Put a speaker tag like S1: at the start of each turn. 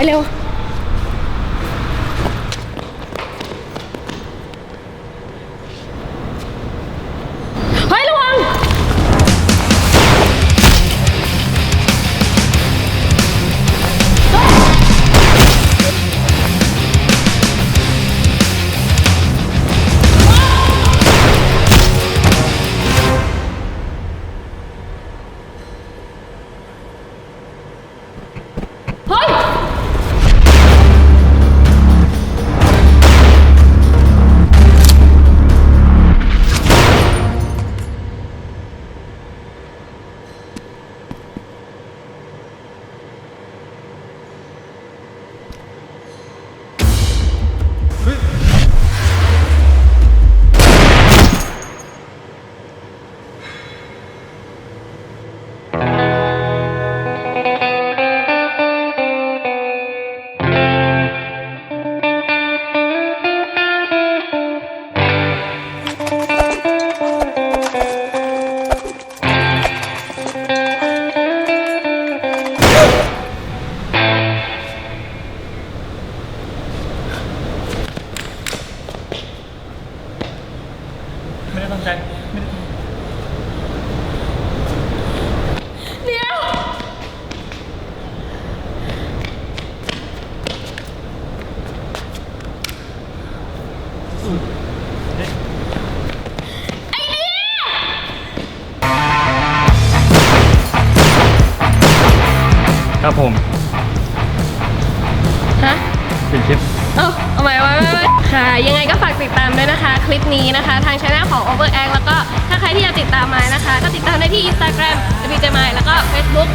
S1: Aleo! ทำใจไม่ได้
S2: เดี๋ยว
S1: ครับผม
S2: ฮะ
S1: เป็นคลิป
S2: เอาเอาเอาใหม่เอาใหม่ค่ะ ยังไงก็ฝากติดตามด้วยนะคะ คลิปนี้นะคะ ทางช่องของ Overact แล้วก็ถ้าใครที่อยากติดตามมานะคะ ก็ติดตามได้ที่ Instagram w j m i แล้วก็ Facebook